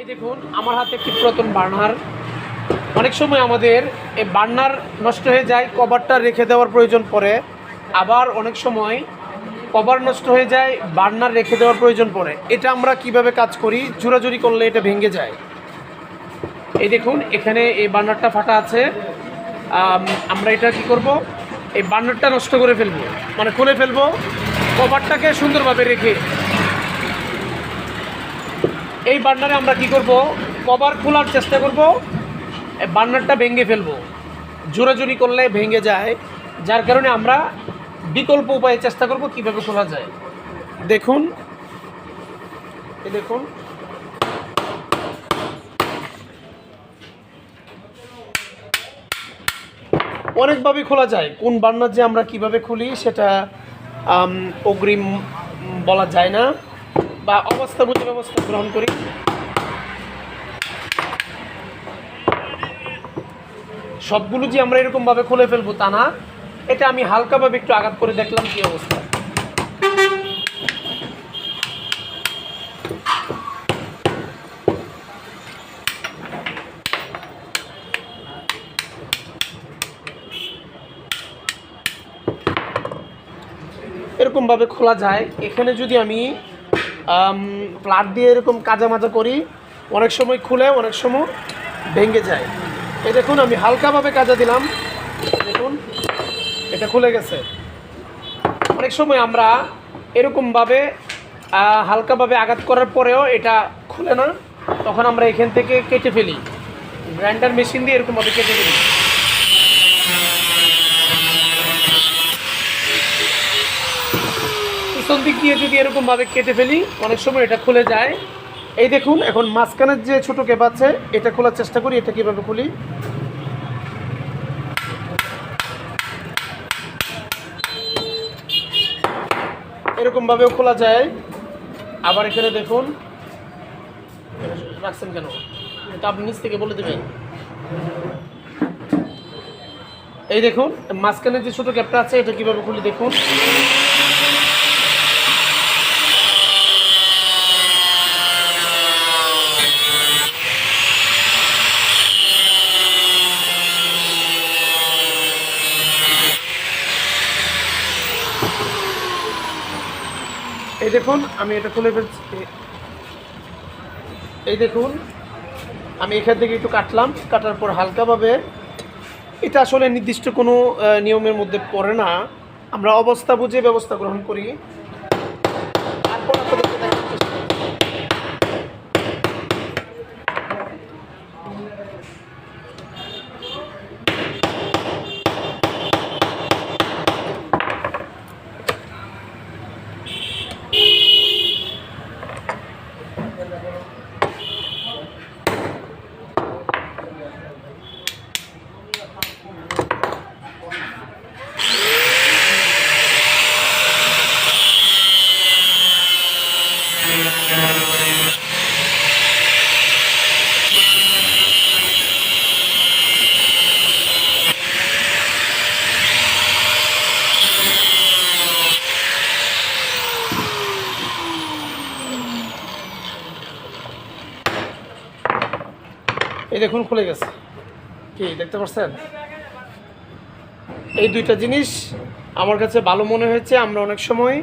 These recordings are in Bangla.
এই দেখুন, আমার হাতে একটি পুরাতন বার্নার। অনেক সময় আমাদের এই বার্নার নষ্ট হয়ে যায়, কভারটা রেখে দেওয়ার প্রয়োজন পড়ে। আবার অনেক সময় কভার নষ্ট হয়ে যায়, বার্নার রেখে দেওয়ার প্রয়োজন পড়ে। এটা আমরা কীভাবে কাজ করি? জোরাজুরি করলে এটা ভেঙে যায়। এই দেখুন, এখানে এই বার্নারটা ফাটা আছে। আমরা এটা কি করব? এই বার্নারটা নষ্ট করে ফেলব। মানে খুলে ফেলব। কভারটাকে সুন্দরভাবে রেখে এই বার্নারে আমরা কি করব? কভার খোলার চেষ্টা করব। বার্নারটা ভেঙে ফেলব। জোরাজুরি করলে ভেঙে যায়। যার কারণে আমরা বিকল্প উপায়ে চেষ্টা করব কীভাবে খোলা যায়। দেখুন। দেখুন। অনেকভাবে খোলা যায়। কোন বার্নার যে আমরা কীভাবে খুলি সেটা অগ্রিম বলা যায় না। বা অবস্থা বুঝে ব্যবস্থা গ্রহণ করি। সবগুলো যে আমরা এরকমভাবে খুলে ফেলব তা না, এটা আমি হালকাভাবে একটু আঘাত করে দেখলাম কি অবস্থা। এরকমভাবে খোলা যায়। এখানে যদি আমি প্লাট দিয়ে এরকম কাজা মাজা করি, অনেক সময় খুলে, অনেক সময় ভেঙে যায়। এই দেখুন, আমি হালকাভাবে কাজা দিলাম। দেখুন, এটা খুলে গেছে। অনেক সময় আমরা এরকমভাবে হালকাভাবে আঘাত করার পরেও এটা খুলে না। তখন আমরা এখান থেকে কেটে ফেলি। গ্রাইন্ডার মেশিন দিয়ে এরকমভাবে কেটে ফেলি। পিছন দিয়ে যদি এরকমভাবে কেটে ফেলি, অনেক সময় এটা খুলে যায়। এই দেখুন, এখন মাঝখানের যে ছোটো ক্যাপ আছে, এটা খোলার চেষ্টা করি, এটা কীভাবে খুলি? এরকমভাবেও খোলা যায়। আবার এখানে দেখুন, রাখছেন কেন? এটা আপনি নিচ থেকে বলে দেবেন। এই দেখুন মাঝখানে যে ছোটো ক্যাপটা আছে, এটা কীভাবে খুলি দেখুন। এই দেখুন, আমি এটা খুলে ফেলছি। এই দেখুন, আমি এখান থেকে একটু কাটলাম। কাটার পর হালকাভাবে, এটা আসলে নির্দিষ্ট কোনো নিয়মের মধ্যে পড়ে না। আমরা অবস্থা বুঝে ব্যবস্থা গ্রহণ করি। এই দেখুন, খুলে গেছে। কি, দেখতে পাচ্ছেন? এই দুইটা জিনিস আমার কাছে ভালো মনে হয়েছে, আমরা অনেক সময়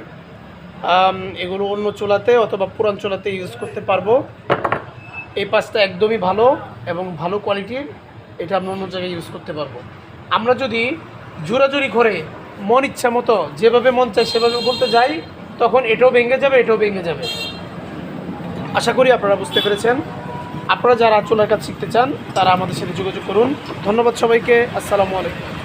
এগুলো অন্য চুলাতে অথবা পুরান চুলাতে ইউজ করতে পারব। এই পাঁচটা একদমই ভালো এবং ভালো কোয়ালিটির এটা আমরা অন্য জায়গায় ইউজ করতে পারব। আমরা যদি জোরাজুরি করে মন ইচ্ছা মতো যেভাবে মন চায় সেভাবে করতে যাই, তখন এটাও ভেঙে যাবে, এটাও ভেঙে যাবে। আশা করি আপনারা বুঝতে পেরেছেন। আপনারা যারা চুলার কাজ শিখতে চান, তারা আমাদের সাথে যোগাযোগ করুন। ধন্যবাদ সবাইকে। আসসালামু আলাইকুম।